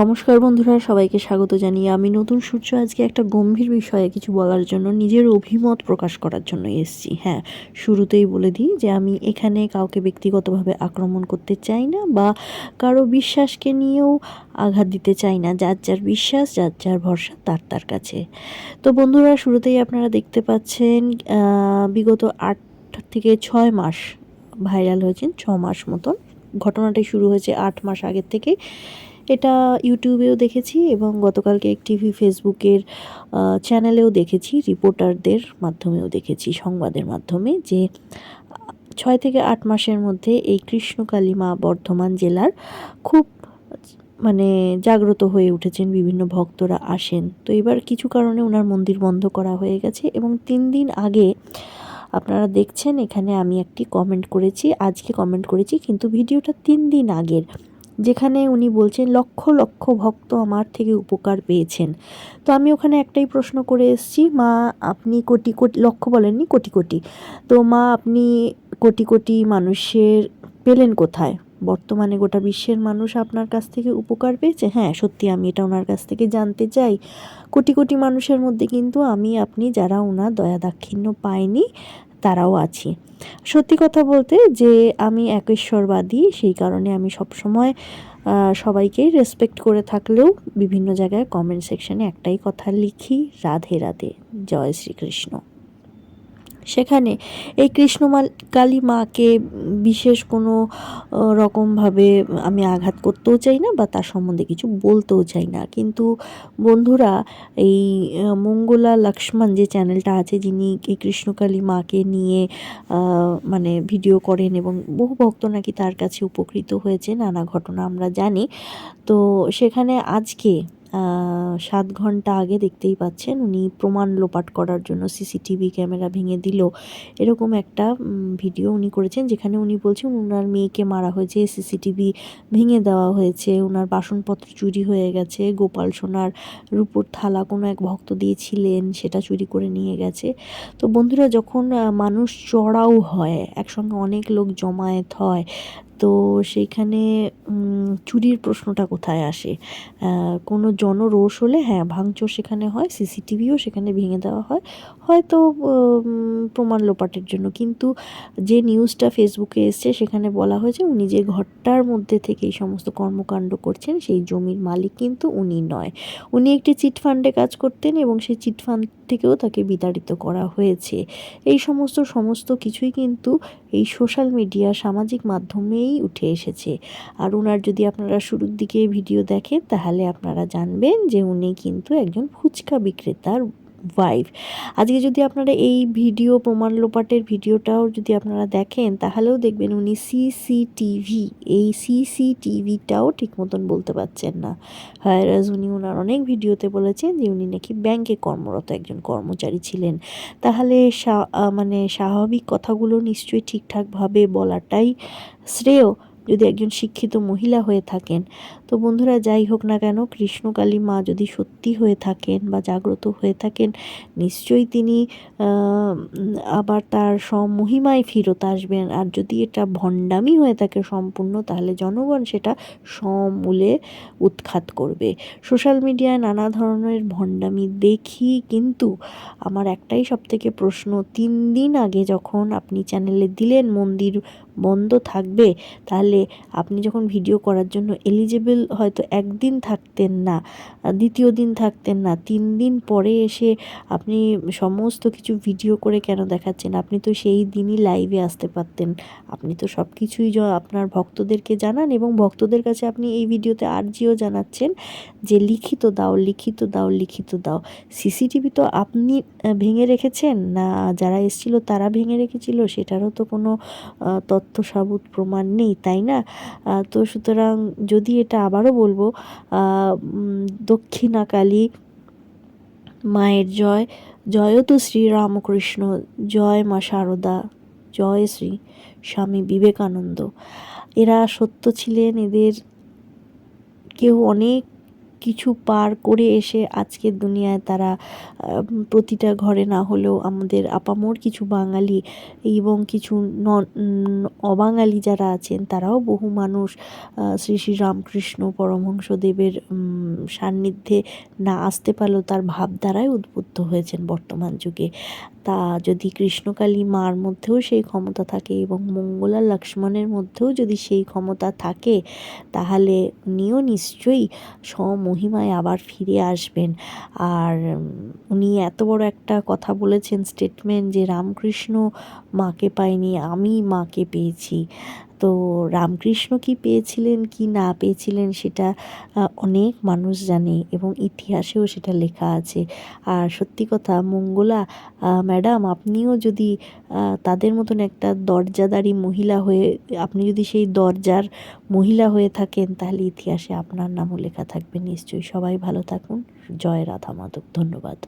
নমস্কার বন্ধুরা, সবাইকে স্বাগত জানিয়ে আমি নতুন সূর্য। আজকে একটা গম্ভীর বিষয়ে কিছু বলার জন্য নিজের অভিমত প্রকাশ করার জন্য এসেছি। হ্যাঁ শুরুতেই বলে দিই যে আমি এখানে কাউকে ব্যক্তিগতভাবে আক্রমণ করতে চাই না বা কারও বিশ্বাসকে নিয়েও আঘাত দিতে চাই না, যার যার বিশ্বাস, যার যার ভরসা, তার তার কাছে। তো বন্ধুরা, শুরুতেই আপনারা দেখতে পাচ্ছেন বিগত আট থেকে ছয় মাস ভাইরাল হয়েছেন ছ মাস মতন। ঘটনাটাই শুরু হয়েছে আট মাস আগের থেকে এটা ইউটিউবেও দেখেছি এবং গতকালকে টিভি ফেসবুকের চ্যানেলেও দেখেছি, রিপোর্টারদের মাধ্যমেও দেখেছি, সংবাদের মাধ্যমে যে, ছয় থেকে আট মাসের মধ্যে এই কৃষ্ণকালী মা বর্ধমান জেলার খুব মানে জাগ্রত হয়ে উঠেছেন, বিভিন্ন ভক্তরা আসেন। তো এবার কিছু কারণে ওনার মন্দির বন্ধ করা হয়ে গেছে এবং তিন দিন আগে আপনারা দেখছেন, এখানে আমি একটি কমেন্ট করেছি, আজকে কমেন্ট করেছি, কিন্তু ভিডিওটা তিন দিন আগের। যেখানে উনি বলছেন, লক্ষ লক্ষ ভক্ত আমার থেকে উপকার পেয়েছেন। তো আমি ওখানে একটাই প্রশ্ন করে এসেছি, মা, আপনি কোটি কোটি, লক্ষ বলেননি, কোটি কোটি। তো মা, আপনি কোটি কোটি মানুষের পেলেন কোথায়? বর্তমানে গোটা বিশ্বের মানুষ আপনার কাছ থেকে উপকার পেয়েছে? হ্যাঁ সত্যি আমি এটা ওনার কাছ থেকে জানতে চাই। কোটি কোটি মানুষের মধ্যে কিন্তু আমি, আপনি যারা ওনার দয়া দাক্ষিণ্য পাইনি তারাও আছি। সত্যি কথা বলতে যে আমি একেশ্বরবাদী সেই কারণে আমি সবসময় সবাইকেই রেসপেক্ট করে থাকলেও বিভিন্ন জায়গায় কমেন্ট সেকশনে একটাই কথা লিখি, রাধে রাধে, জয় শ্রীকৃষ্ণ। সেখানে এই কৃষ্ণমাল কালী মাকে বিশেষ কোনো রকমভাবে আমি আঘাত করতেও চাই না বা তার সম্বন্ধে কিছু বলতেও চাই না। কিন্তু বন্ধুরা, এই মঙ্গলা লক্ষ্মণ যে চ্যানেলটা আছে, যিনি এই কৃষ্ণকালী মাকে নিয়ে মানে ভিডিও করেন এবং বহু ভক্ত নাকি তার কাছে উপকৃত হয়েছে, নানা ঘটনা আমরা জানি। তো সেখানে আজকে সাত ঘণ্টা আগে দেখতেই পাচ্ছেন, উনি প্রমাণ লোপাট করার জন্য সিসিটিভি ক্যামেরা ভেঙে দিল। এরকম একটা ভিডিও উনি করেছেন যেখানে উনি বলছেন ওনার মেয়েকে মারা হয়েছে, সিসিটিভি ভেঙে দেওয়া হয়েছে ওনার বাসনপত্র চুরি হয়ে গেছে, গোপাল সোনার রূপোর থালা কোনো এক ভক্ত দিয়েছিলেন, সেটা চুরি করে নিয়ে গেছে। তো বন্ধুরা, যখন মানুষ চড়াও হয়, একসঙ্গে অনেক লোক জমায়েত হয় তো সেইখানে উম, চুরির প্রশ্নটা কোথায় আসে? কোনো জনরোষ হলে হ্যাঁ ভাঙচুর সেখানে হয় সিসিটিভিও সেখানে ভেঙে দেওয়া হয়। হয়তো প্রমাণ লোপাটের জন্য। কিন্তু যে নিউজটা ফেসবুকে এসছে সেখানে বলা হয়েছে উনি যে ঘরটার মধ্যে থেকে এই সমস্ত কর্মকাণ্ড করছেন সেই জমির মালিক কিন্তু উনি নয়। উনি একটি চিটফান্ডে কাজ করতেন এবং সেই চিটফান্ড থেকেও তাকে বিতাড়িত করা হয়েছে। এই সমস্ত সমস্ত কিছুই কিন্তু এই সোশ্যাল মিডিয়া সামাজিক মাধ্যমেই উঠে এসেছে। আর ওনার যদি আপনারা শুরুর দিকে ভিডিও দেখেন, তাহলে আপনারা জানবেন যে উনি কিন্তু একজন ফুচকা বিক্রেতার ওয়াইফ আজকে যদি আপনারা এই ভিডিও প্রমাণ লোপাটের ভিডিওটাও যদি আপনারা দেখেন, তাহলেও দেখবেন উনি সিসিটিভি এই সিসিটিভিটাও ঠিক মতন বলতে পারছেন না। হায়রাজ উনি ওনার অনেক ভিডিওতে বলেছেন যে উনি নাকি ব্যাংকে কর্মরত একজন কর্মচারী ছিলেন। তাহলে মানে স্বাভাবিক কথাগুলো নিশ্চয়ই ঠিকঠাকভাবে বলাটাই শ্রেয়। যদি একজন শিক্ষিত মহিলা হয়ে থাকেন, তো বন্ধুরা যাই হোক না কেন কৃষ্ণকালী মা যদি সত্যি হয়ে থাকেন বা জাগ্রত হয়ে থাকেন, নিশ্চয়ই তিনি আবার তার মহিমায় ফিরত আসবেন। আর যদি এটা ভণ্ডামি হয়ে থাকে সম্পূর্ণ, তাহলে জনগণ সেটা সমূলে উৎখাত করবে। সোশ্যাল মিডিয়ায় নানা ধরনের ভণ্ডামি দেখি, কিন্তু আমার একটাই সবথেকে প্রশ্ন, তিন দিন আগে যখন আপনি চ্যানেলে দিলেন মন্দির বন্ধ থাকবে, তাহলে আপনি যখন ভিডিও করার জন্য এলিজেবল হয়তো একদিন থাকতেন না, দ্বিতীয় দিন থাকতেন না, তিন দিন পরে এসে আপনি সমস্ত কিছু ভিডিও করে কেন দেখাচ্ছেন? আপনি তো সেই দিনই লাইভে আসতে পারতেন। আপনি তো সব কিছুই আপনার ভক্তদেরকে জানান এবং ভক্তদের কাছে আপনি এই ভিডিওতে আর্জিও জানাচ্ছেন যে লিখিত দাও লিখিত দাও লিখিত দাও। সিসিটিভি তো আপনি ভেঙে রেখেছেন? না, যারা এসেছিল তারা ভেঙে রেখেছিল? সেটারও তো কোনো তথ্য সাবুত প্রমাণ নেই, তাই না? তো সুতরাং যদি এটা আবারও বলব দক্ষিণাকালী মায়ের জয় জয় তো শ্রী রামকৃষ্ণ, জয় মা শারদা জয় শ্রী স্বামী বিবেকানন্দ। এরা সত্য ছিলেন, এদের কেউ অনেক কিছু পার করে এসে আজকের দুনিয়ায় তারা প্রতিটা ঘরে না হলেও আমাদের আপামোর কিছু বাঙালি এবং কিছু অবাঙালি যারা আছেন, তারাও বহু মানুষ শ্রী শ্রী রামকৃষ্ণ পরমহংসদেবের সান্নিধ্যে না আসতে পারলেও তার ভাবধারায় উদ্বুদ্ধ হয়েছেন বর্তমান যুগে। তা যদি কৃষ্ণকালী মার মধ্যেও সেই ক্ষমতা থাকে এবং মঙ্গলা লক্ষ্মণের মধ্যেও যদি সেই ক্ষমতা থাকে, তাহলে উনিও নিশ্চয়ই স্বমহিমায় আবার ফিরে আসবেন। আর উনি এত বড় একটা কথা বলেছেন স্টেটমেন্ট যে, রামকৃষ্ণ মাকে পায়নি, আমি মাকে পেয়েছি। তো রামকৃষ্ণ কি পেয়েছিলেন, কি না পেয়েছিলেন সেটা অনেক মানুষ জানে এবং ইতিহাসেও সেটা লেখা আছে। আর সত্যি কথা, মঙ্গলা ম্যাডাম আপনিও যদি তাদের মতন একটা দরজাদারি মহিলা হয়ে, আপনি যদি সেই দরজার মহিলা হয়ে থাকেন, তাহলে ইতিহাসে আপনার নামও লেখা থাকবে নিশ্চয়ই। সবাই ভালো থাকুন। জয় রাধা মাধব ধন্যবাদ।